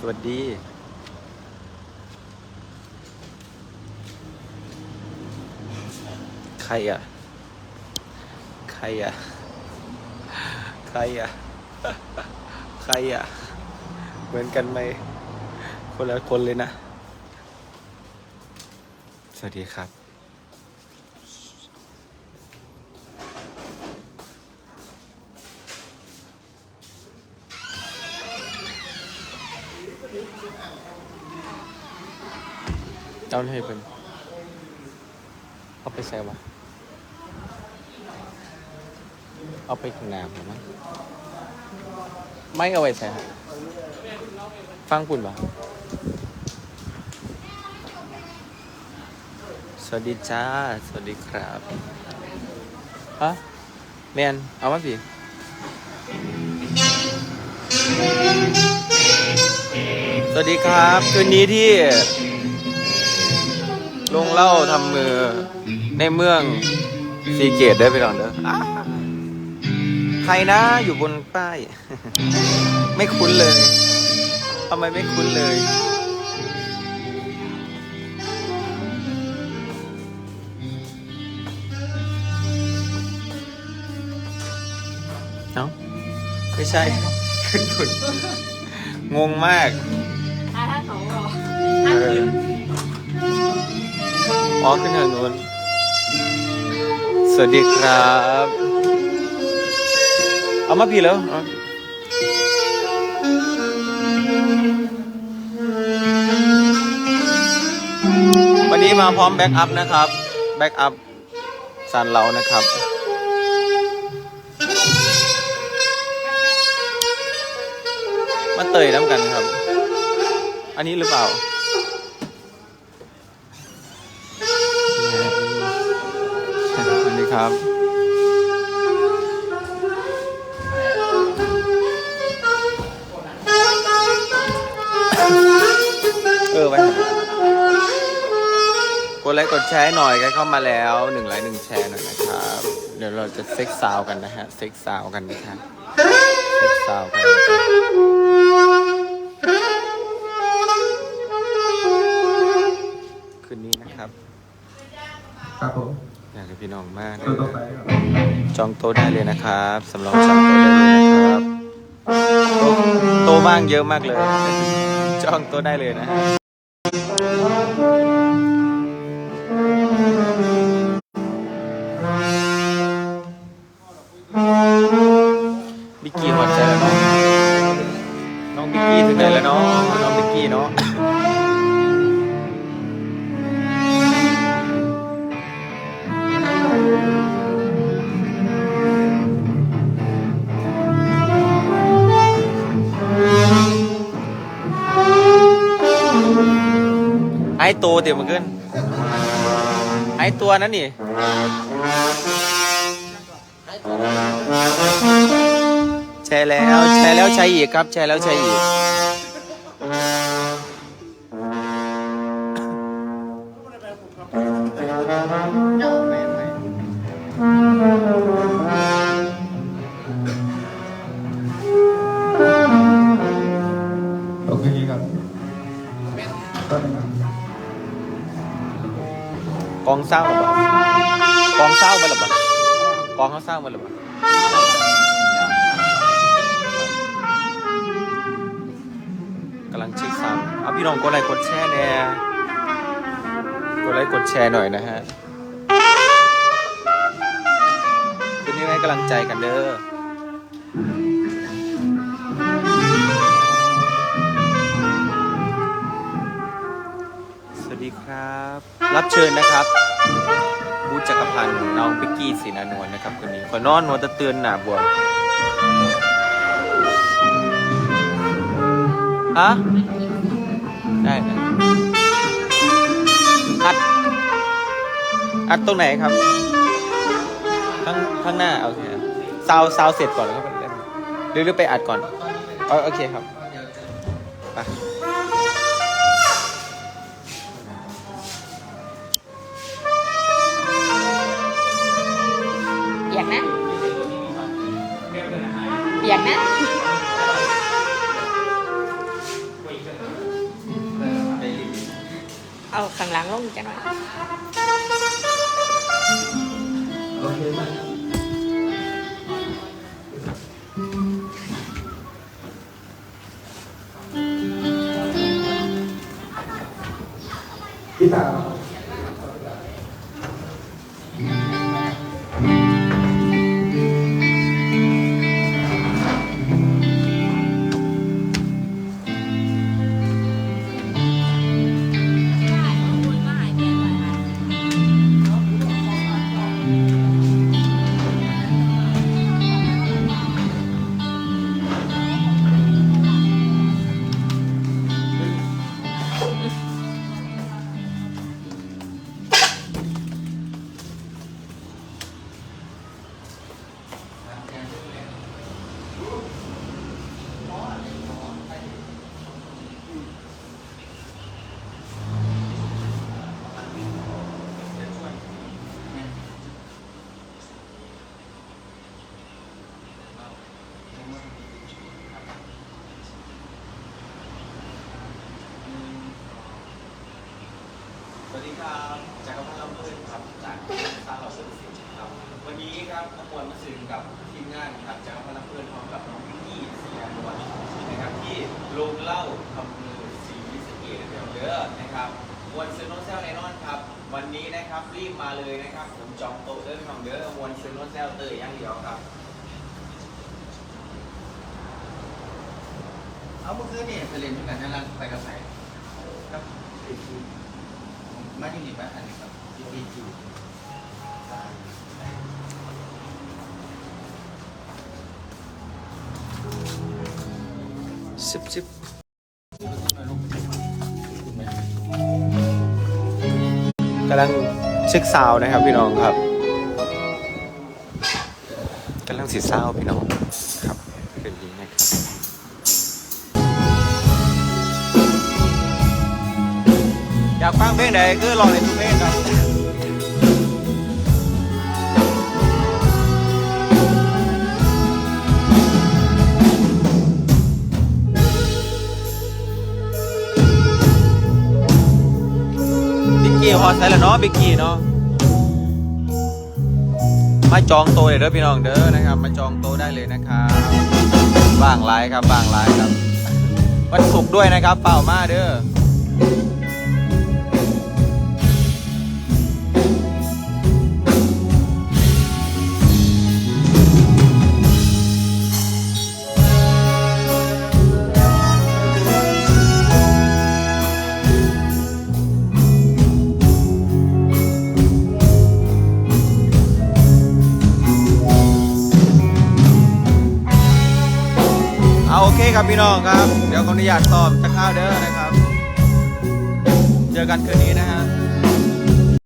สวัสดี ใครอะ ใครอะ ใครอะ ใครอะ เหมือนกันไหม คนละคนเลยนะ สวัสดีครับ เอาให้เป็นเอาไปใส่วะเอาไปข้างหน้าผมมั้งไม่เอาไว้ใส่ครับฟังคุณปะสวัสดีจ้า สวัสดีครับฮะแมนเอามาพี่สวัสดีครับ คืนนี้ที่ ลงเหล่าทำมือในเมืองซีเกตได้ไปลองเด้ออ่าใครนะอยู่บนป้าย ไม่คุ้นเลยทำไมไม่คุ้นเลย เอ้า ไม่ใช่ขึ้นทุนงงมาก ถ้าถ้าเขารอเออ อ๋อขึ้นทางนู้น สวัสดีครับ เอามาพี่แล้ววันนี้มาพร้อมแบ็กอัพนะครับ แบ็กอัพสันเรานะครับ มาเตยน้ำกันครับ อันนี้หรือเปล่า ครับ เออไปกดไลค์กดแชร์ให้หน่อยกันเข้ามาแล้วหนึ่งไลค์หนึ่งแชร์หน่อยนะครับ เดี๋ยวเราจะเซ็กซาวกันนะฮะ เซ็กซาวกันนะครับเซ็กซาวกันนะครับ มากเลตัวยต่อไปครับจองโต๊ะได้เลยนะครับสำรองจองโต๊ะได้เลยนะครับโต๊ะโต๊ะว่างเยอะมากเลย จองโต๊ะได้เลยนะ ไอตัวเดี๋ยวมันขึ้นไอตัวนั้นนี่แชร์แล้วแชร์แล้วใช้อีกครับแชร์แล้วใช้อีกเกองเศร้าหรือเปล่ากองเศร้ามาหรือเปล่ากองเขาเศร้ามาหรือเปล่าากำลังเช็คซ้ำเอาพี่น้องกดไลค์กดแชร์เนี่ยกดไลค์กดแชร์หน่อยนะฮะคุณนี่ให้กำลังใจกันเด้อ ครับ รับเชิญนะครับบูธจักรพันธ์น้องปิกกี้ศรีนานวลนะครับคนนี้ขอนอนหัวตะเตือนหนาบวมฮะได้นะอัด อัดตรงไหนครับ ข้างข้างหน้าโอเคซาวซาวเสร็จก่อนแล้วก็ไปเล่นหรือหรือไปอัดก่อนโอเคครับไป กนะ เปียกนะ เอาข้างหลังลงจังหวะาอเคไหมพี่สาว สวัสดีครับจากกำพันลำเพลินครับจากซาเราเซอร์วิสครับ วันนี้ครับขบวนมาสื่อกับทีมงานครับจากกำพันลำเพลินพร้อมกับน้องวิกกี้เสียนวลนะครับที่โรงเล่าทำมือสีสเกตเดียวเด้อนะครับมวนซื้อโน้ตแซลไนนอนครับวันนี้นะครับรีบมาเลยนะครับ ผมจองโต๊ะเด้อพี่น้องเด้อมวนซื้อโน้ตแซลเตยอย่างเดียวครับเอาเมื่อคืนนี่ไปเรียนที่กันนั่นไปกับใครครับ มาอยู่นี่ไหมอันนี้ครับที่พีจีสิบสิบกำลังเช็คซาวนะครับพี่น้องครับกำลังสีเศร้าพี่น้องากฟังเพลงใดก็ลองในทุกเพลงครับบิกกี้ฮอตไซแล้วเนาะบิกกี้เนาะมาจองโตวเลยเด้อพี่น้องเด้อนะครับ มาจองโตวได้เลยนะครับว่างไลายครับว่างไลายครับวันศุกร์ด้วยนะครับเปล่ามาเด้อ ครับพี่น้องครับ เดี๋ยวขออนุญาตตอบจะข้าวเด้อนะครับ เจอกันคืนนี้นะฮะ